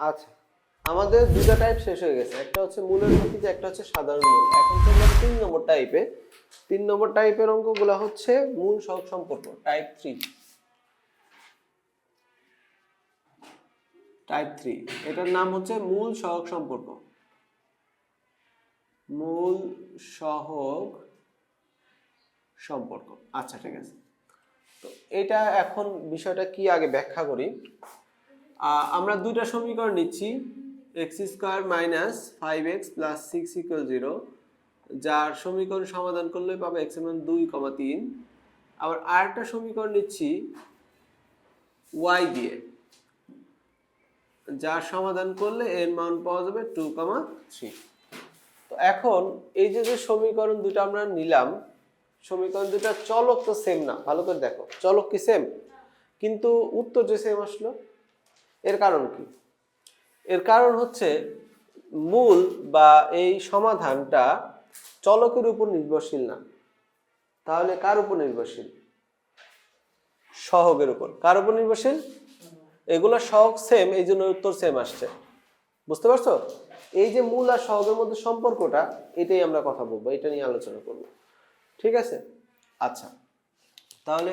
আচ্ছা আমাদের দুটো টাইপ শেষ হয়ে গেছে। একটা হচ্ছে মূলের প্রকৃতি একটা হচ্ছে সাধারণ মূল। এখন চলে যাব তিন নম্বর টাইপে তিন নম্বর টাইপের অঙ্কগুলো হচ্ছে মূল সহগ সম্পর্ক টাইপ থ্রি টাইপ থ্রি এটার নাম হচ্ছে মূল সহগ সম্পর্ক। মূল সহগ সম্পর্ক। আচ্ছা ঠিক আছে। তো এটা এখন বিষয়টা কি আগে ব্যাখ্যা করি? আমরা দুইটা সমীকরণ নিচ্ছি। X square minus five X plus six equal zero যার সমীকরণ সমাধান করলে পাবো এক্স মান দুই কমা তিন। আবার আরেকটা সমীকরণ নিচ্ছি ওয়াই দিয়ে, যার সমাধান করলে এর মান পাওয়া যাবে টু কমা থ্রি তো এখন এই যে যে সমীকরণ দুটো আমরা নিলাম, সমীকরণ দুটা চলক তো সেম না, ভালো করে দেখো, চলক কি সেম কিন্তু উত্তর যে সেম আসলো। এর কারণ কি? এর কারণ হচ্ছে মূল বা এই সমাধানটা চলকের উপর নির্ভরশীল না। তাহলে কার উপর নির্ভরশীল? সহগের উপর। কার উপর নির্ভরশীল? এগুলো সহগ সেম এই জন্য উত্তর সেম আসছে। বুঝতে পারছ? এই যে মূল আর সহগের মধ্যে সম্পর্কটা, এটাই আমরা কথা বলব, এটা নিয়ে আলোচনা করব। ঠিক আছে? আচ্ছা তাহলে